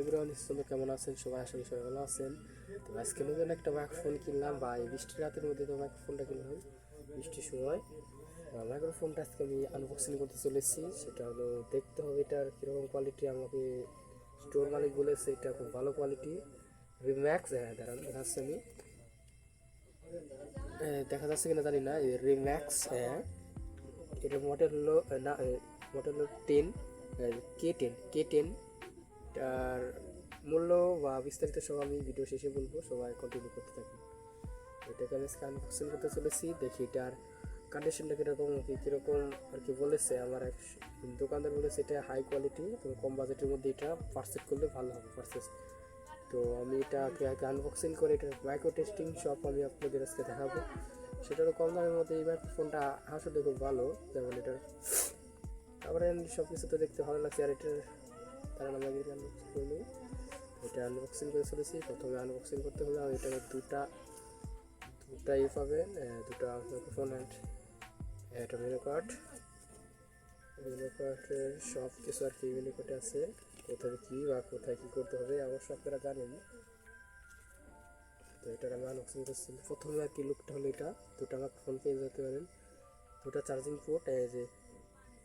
Everyone সুন্দর কেমন আছেন? সবাই করি সবাই ভালো আছেন। তো আজকে নতুন একটা মাইক্রোফোন কিনলাম। বা এই বৃষ্টির রাতের মধ্যে তো মাইক্রোফোনটা কিনলাম, বৃষ্টির সময়। মাইক্রোফোনটা আজকে আমি আনবক্সিং করতে চলেছি। সেটা হলো দেখতে হবে এটার কীরকম কোয়ালিটি আমাকে স্টোর মালিক বলেছে এটা খুব ভালো কোয়ালিটি রিম্যাক্স হ্যাঁ দাঁড়ান, দেখাচ্ছি আমি। দেখা যাচ্ছে কিনা জানি না রিম্যাক্স হ্যাঁ এটা মডেল হলো না মডেল হলো ten K ten K ten তার মূল্য বা বিস্তারিত সব আমি ভিডিও শেষে বলব, সবাই কন্টিনিউ করতে থাকুন। এটাকে আমি স্ক্যান বক্সিং করতে চলেছি, দেখি এটার কন্ডিশনটা কীরকম কি কীরকম আর কি বলেছে। আমার এক দোকানদার বলেছে এটা হাই কোয়ালিটি তো কম বাজেটের মধ্যে এটা পারচেস করলে ভালো হবে পারচেস তো আমি এটা আগে আনবক্সিং করে এটা মাইক্রো টেস্টিং সব আমি আপনাদের আজকে দেখাবো। সেটারও কম দামের মধ্যে এই মাইক্রোফোনটা আসলে খুব ভালো, যেমন এটার তারপরে সব কিছু তো দেখতে ভালো লাগছে, আর এটার তারা আমরা আগে আনবক্সিং করে নিই এটা আনবক্সিং করে চলেছি, প্রথমে আনবক্সিং করতে হলে আমি এটাকে দুটা দুটা ইয়ে পাবেন দুটা মাইক্রোফোন অ্যান্ড একটা মেনু কার্ড মেনু কার্ডের সব কিছু আর কি মেনু কার্ডে আছে, কোথায় কী বা কোথায় কী করতে হবে অবশ্য আপনারা জানেন। তো এটার আমি আনবক্সিং করছি। প্রথমে আর কি লুকটা হলো এটা, দুটা মাইক্রোফোন পেয়ে যেতে পারেন। দুটা চার্জিং পোর্ট যে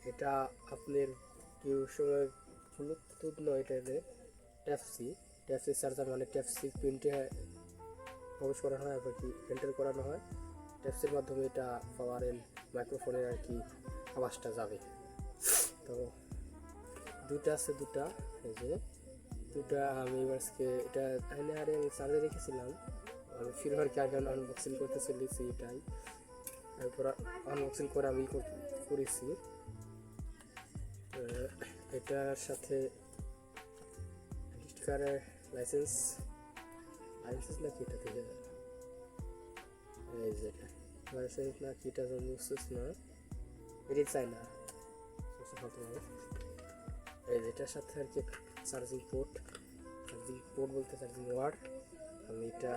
এটা আপনার কেউ সময় ব্লুটুথ নয় এটা ট্যাপ সি ট্যাপ চার্জার মানে ট্যাপ সি প্রিন্টে প্রবেশ করানো হয় আর কি এন্টার করানো হয়। ট্যাপ সির মাধ্যমে এটা পাওয়ার এন্ড মাইক্রোফোনের আর কি আওয়াজটা যাবে। তো দুটা আছে দুটা এই যে দুটা আমি এবার আজকে এটা এনে আরে চার্জে রেখেছিলাম। আমি কি আগে আনবক্সিং করতে চলেছি এটাই। তারপর আনবক্সিং করে আমি করেছি। এটার সাথে স্টিকারের লাইসেন্স লাইসেন্স না কি এটা থেকে এই যে লাইসেন্স না কি এটা বুঝছিস না। এটি চাই না এই যেটার সাথে আর কি চার্জিং পোর্ট চার্জিং পোর্ট বলতে চার্জিং ওয়ার্ড আমি এটা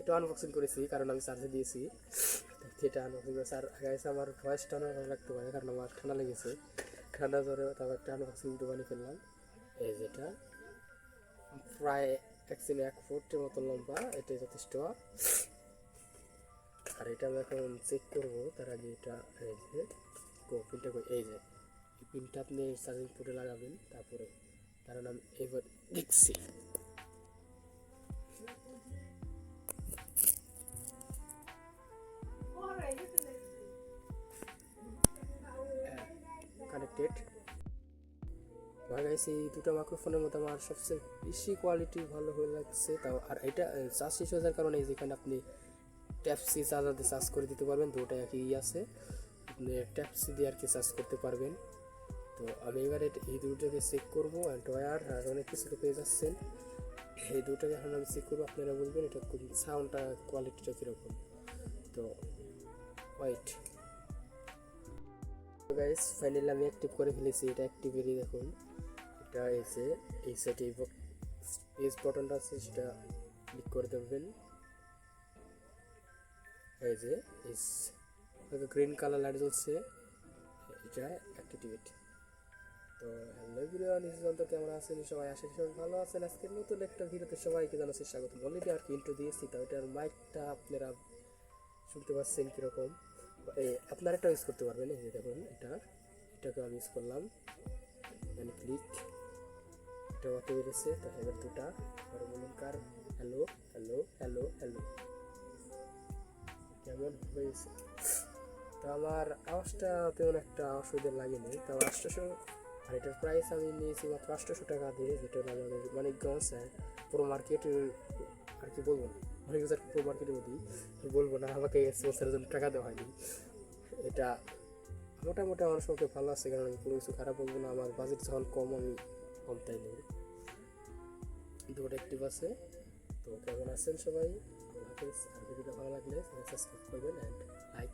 এটা আনবক্সিং করেছি, কারণ আমি চার্জে দিয়েছি। এটা আনবক্সিং করেছি। আর গাইছে আমার ভয়েসটা অনেক ভালো লাগতে পারে, কারণ আমার ঠান্ডা লেগেছে। ঠান্ডা জ্বরে তারপর একটা আনবক্সিং বানিয়ে ফেললাম। এই যেটা, প্রায় এক সিনে এক ফুটের মতো লম্বা, এটাই যথেষ্ট। আর এটা আমি এখন চেক করব, তার আগে এটা, এই যে পিনটা এই যে পিনটা আপনি চার্জিং পোর্টে লাগাবেন, তারপরে, তার নাম এবার দেখছি কানেক্টেড লাগাইছি এই দুটো মাইক্রোফোনের মধ্যে আমার সবচেয়ে বেশি কোয়ালিটি ভালো হয়ে লাগছে তাও, আর এটা চার্জ শেষ হয়ে যাওয়ার কারণে যেখানে আপনি ট্যাপসি চার্জার দিয়ে চার্জ করে দিতে পারবেন দুটো একই আছে। আপনি ট্যাপসি দিয়ে আর কি চার্জ করতে পারবেন। তো আমি এবারে এই দুটোকে চেক করব অ্যান্ড ওয়ার আর অনেক কিছু তো পেয়ে যাচ্ছেন। এই দুটোকে এখন আমি চেক করব, আপনারা বলবেন এটা সাউন্ডটা কোয়ালিটিটা কীরকম। তো ওয়াইট গাইস ফাইনালি আমি অ্যাক্টিভ করে ফেলেছি, এটা অ্যাক্টিভেরই দেখুন। এটা এসে, এই সাইডে পেজ বাটনটা আছে, সেটা ক্লিক করে দেবেন এই যে ইস গ্রিন কালার লাইট জ্বলছে, এটা অ্যাক্টিভেট তো হ্যালো এভরিওয়ান ইস তো কেমন আছেন? সবাই আশা সবাই ভালো আছেন। আজকে নতুন একটা ভিডিওতে সবাইকে জানাচ্ছি স্বাগত। অলরেডি আর কি ইন্ট্রো দিয়েছি, তো এটার মাইকটা আপনারা শুনতে পাচ্ছেন কীরকম? এই আপনারা একটা ইউজ করতে পারবেন, এই যে দেখুন, এটা, এটাকে আমি ইউজ করলাম ক্লিক এটা অত বেড়েছে তো এবার দুটা, আর বলুন কার হ্যালো হ্যালো হ্যালো হ্যালো কেমন হয়েছে? তো আমার আওয়াজটা তেমন একটা অসুবিধা লাগেনি, তো আটশোশো, আর এটার প্রাইস আমি নিয়েছি মাত্র আটশোশো টাকা দিয়ে, যেটা আমাদের মানিকগঞ্জ পুরো মার্কেটের আর কি বলব না পুরো মার্কেটের দিই বলব না, আমাকে স্পন্সারের জন্য টাকা দেওয়া হয়নি। এটা মোটামুটি আমার সবকে ভালো আছে, কারণ আমি কোনো কিছু খারাপ বলব না। আমার বাজেট যখন কম, আমি কম তাই নেই। দুটো অ্যাক্টিভ আছে। তো কেমন আছেন সবাই? আর ভিডিওটা ভালো লাগলে সাবস্ক্রাইব করবেন অ্যান্ড লাইক